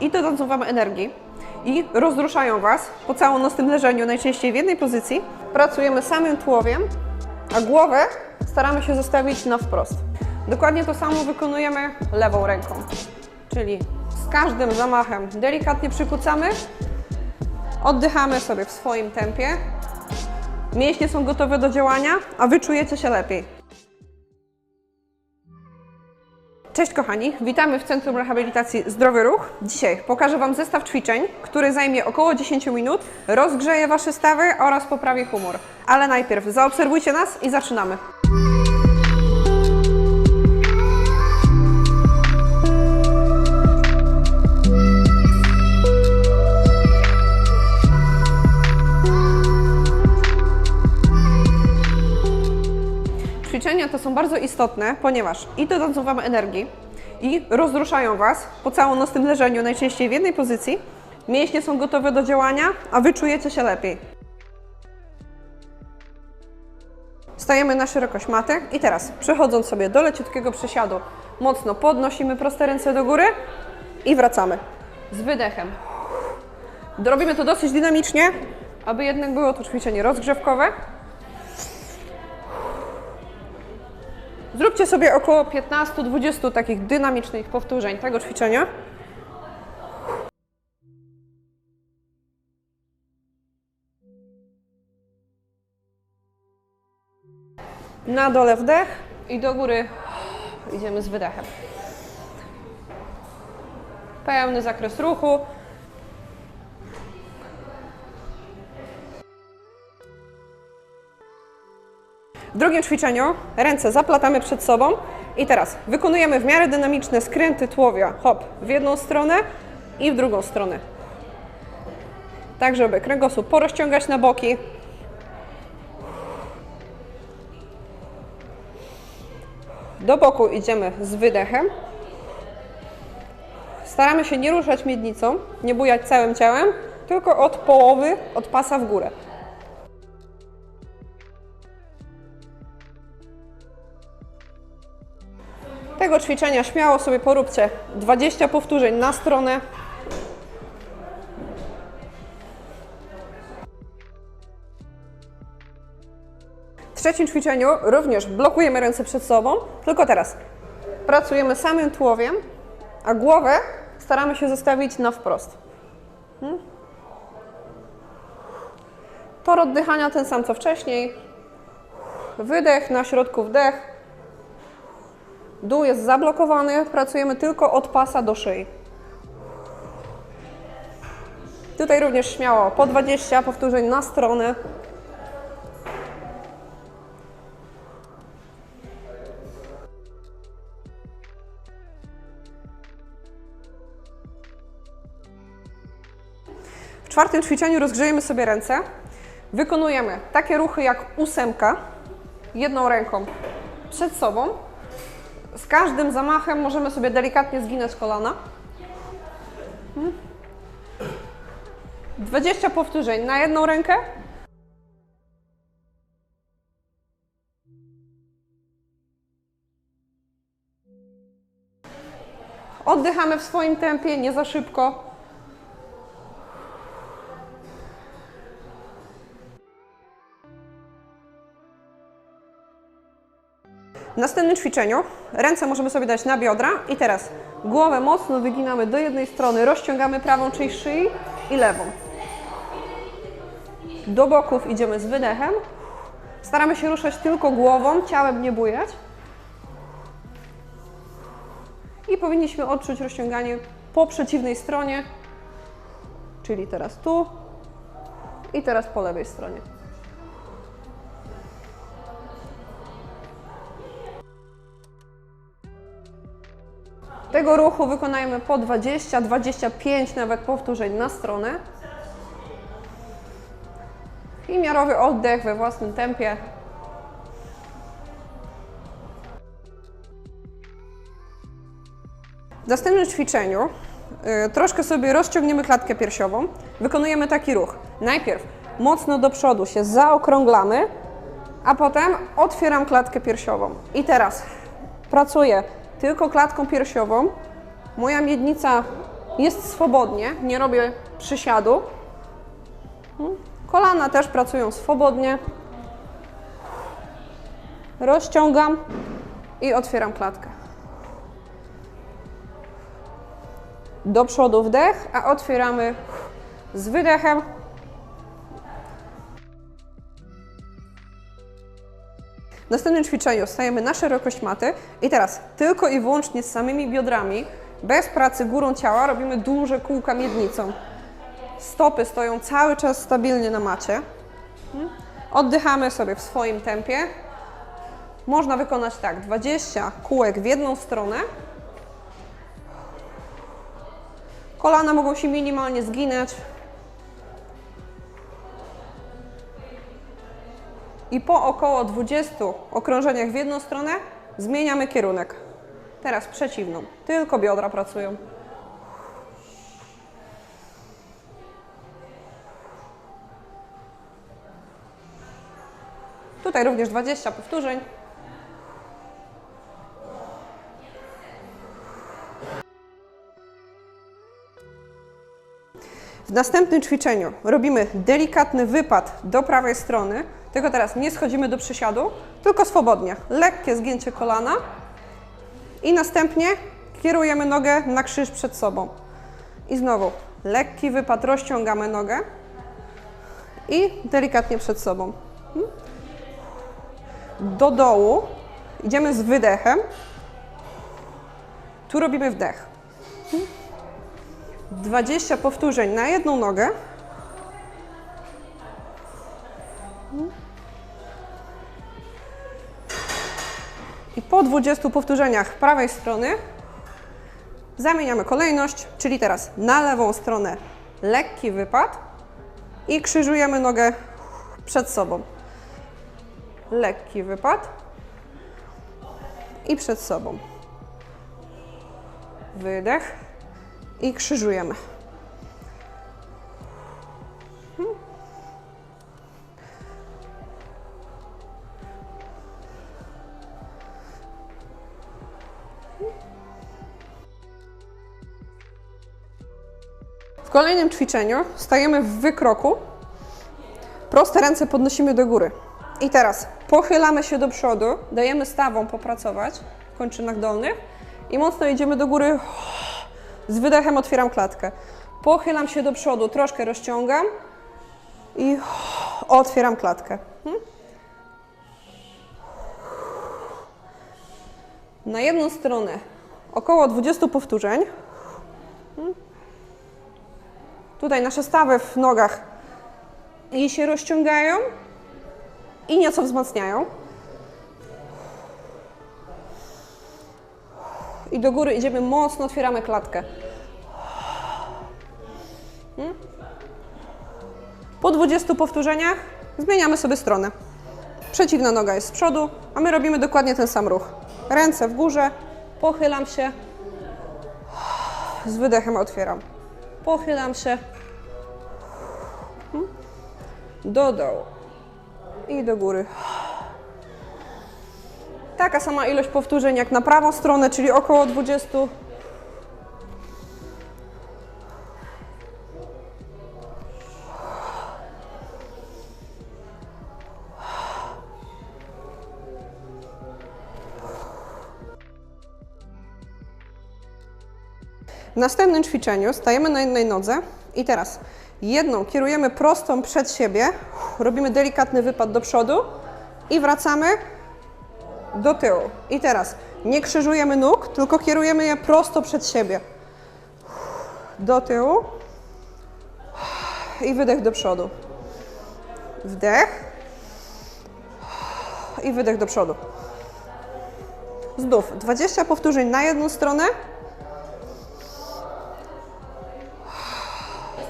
i dodadzą Wam energii i rozruszają Was po całonocnym leżeniu, najczęściej w jednej pozycji. Pracujemy samym tułowiem, a głowę staramy się zostawić na wprost. Dokładnie to samo wykonujemy lewą ręką, czyli z każdym zamachem delikatnie przykucamy, oddychamy sobie w swoim tempie. Mięśnie są gotowe do działania, a Wy czujecie się lepiej. Cześć kochani, witamy w Centrum Rehabilitacji Zdrowy Ruch. Dzisiaj pokażę Wam zestaw ćwiczeń, który zajmie około 10 minut, rozgrzeje Wasze stawy oraz poprawi humor. Ale najpierw zaobserwujcie nas i zaczynamy. Ćwiczenia te są bardzo istotne, ponieważ i dodadzą Wam energii, i rozruszają Was po całonocnym leżeniu, najczęściej w jednej pozycji. Mięśnie są gotowe do działania, a Wy czujecie się lepiej. Stajemy na szerokość maty i teraz przechodząc sobie do leciutkiego przysiadu, mocno podnosimy proste ręce do góry i wracamy z wydechem. Robimy to dosyć dynamicznie, aby jednak było to ćwiczenie rozgrzewkowe. Zróbcie sobie około 15-20 takich dynamicznych powtórzeń tego ćwiczenia. Na dole wdech i do góry idziemy z wydechem. Pełny zakres ruchu. W drugim ćwiczeniu ręce zaplatamy przed sobą i teraz wykonujemy w miarę dynamiczne skręty tułowia. Hop, w jedną stronę i w drugą stronę. Tak, żeby kręgosłup porozciągać na boki. Do boku idziemy z wydechem. Staramy się nie ruszać miednicą, nie bujać całym ciałem, tylko od połowy, od pasa w górę. Tego ćwiczenia śmiało sobie poróbcie 20 powtórzeń na stronę. W trzecim ćwiczeniu również blokujemy ręce przed sobą, tylko teraz pracujemy samym tułowiem, a głowę staramy się zostawić na wprost. Hmm? Tor oddychania ten sam co wcześniej. Wydech, na środku wdech. Dół jest zablokowany, pracujemy tylko od pasa do szyi. Tutaj również śmiało po 20 powtórzeń na stronę. W czwartym ćwiczeniu rozgrzejemy sobie ręce. Wykonujemy takie ruchy jak ósemka, jedną ręką przed sobą, z każdym zamachem możemy sobie delikatnie zginać kolana. 20 powtórzeń na jedną rękę. Oddychamy w swoim tempie, nie za szybko. W następnym ćwiczeniu ręce możemy sobie dać na biodra i teraz głowę mocno wyginamy do jednej strony, rozciągamy prawą część szyi i lewą. Do boków idziemy z wydechem. Staramy się ruszać tylko głową, ciałem nie bujać. I powinniśmy odczuć rozciąganie po przeciwnej stronie, czyli teraz tu i teraz po lewej stronie. Tego ruchu wykonajmy po 20, 25 nawet powtórzeń na stronę. I miarowy oddech we własnym tempie. W następnym ćwiczeniu y, troszkę sobie rozciągniemy klatkę piersiową. Wykonujemy taki ruch. Najpierw mocno do przodu się zaokrąglamy, a potem otwieram klatkę piersiową. I teraz pracuję tylko klatką piersiową. Moja miednica jest swobodnie, nie robię przysiadu. Mm. Kolana też pracują swobodnie. Rozciągam i otwieram klatkę. Do przodu wdech, a otwieramy z wydechem. W następnym ćwiczeniu stajemy na szerokość maty i teraz tylko i wyłącznie z samymi biodrami, bez pracy górą ciała, robimy duże kółka miednicą. Stopy stoją cały czas stabilnie na macie. Oddychamy sobie w swoim tempie. Można wykonać tak 20 kółek w jedną stronę. Kolana mogą się minimalnie zginać. I po około 20 okrążeniach w jedną stronę zmieniamy kierunek. Teraz przeciwną. Tylko biodra pracują. Tutaj również 20 powtórzeń. W następnym ćwiczeniu robimy delikatny wypad do prawej strony, tylko teraz nie schodzimy do przysiadu, tylko swobodnie. Lekkie zgięcie kolana i następnie kierujemy nogę na krzyż przed sobą. I znowu lekki wypad, rozciągamy nogę i delikatnie przed sobą. Do dołu idziemy z wydechem. Tu robimy wdech. 20 powtórzeń na jedną nogę. I po 20 powtórzeniach prawej strony zamieniamy kolejność, czyli teraz na lewą stronę lekki wypad i krzyżujemy nogę przed sobą. Lekki wypad i przed sobą. Wydech i krzyżujemy. Kolejnym ćwiczeniu stajemy w wykroku. Proste ręce podnosimy do góry. I teraz pochylamy się do przodu, dajemy stawą popracować w kończynach dolnych i mocno idziemy do góry. Z wydechem otwieram klatkę. Pochylam się do przodu, troszkę rozciągam i otwieram klatkę. Hmm? Na jedną stronę około 20 powtórzeń. Tutaj nasze stawy w nogach i się rozciągają i nieco wzmacniają. I do góry idziemy mocno, otwieramy klatkę. Hmm? Po 20 powtórzeniach zmieniamy sobie stronę. Przeciwna noga jest z przodu, a my robimy dokładnie ten sam ruch. Ręce w górze, pochylam się, z wydechem otwieram. Pochylam się, Hmm? do dołu i do góry. Taka sama ilość powtórzeń jak na prawą stronę, czyli około 20. W następnym ćwiczeniu stajemy na jednej nodze i teraz jedną kierujemy prostą przed siebie, robimy delikatny wypad do przodu i wracamy do tyłu. I teraz nie krzyżujemy nóg, tylko kierujemy je prosto przed siebie. Do tyłu i wydech do przodu. Wdech i wydech do przodu. Znów 20 powtórzeń na jedną stronę.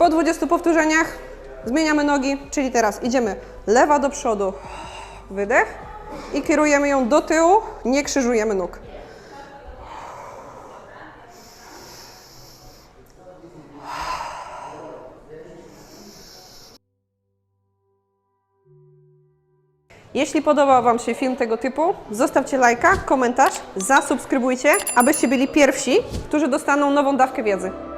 Po 20 powtórzeniach zmieniamy nogi, czyli teraz idziemy lewa do przodu, wydech i kierujemy ją do tyłu, nie krzyżujemy nóg. Jeśli podobał Wam się film tego typu, zostawcie lajka, komentarz, zasubskrybujcie, abyście byli pierwsi, którzy dostaną nową dawkę wiedzy.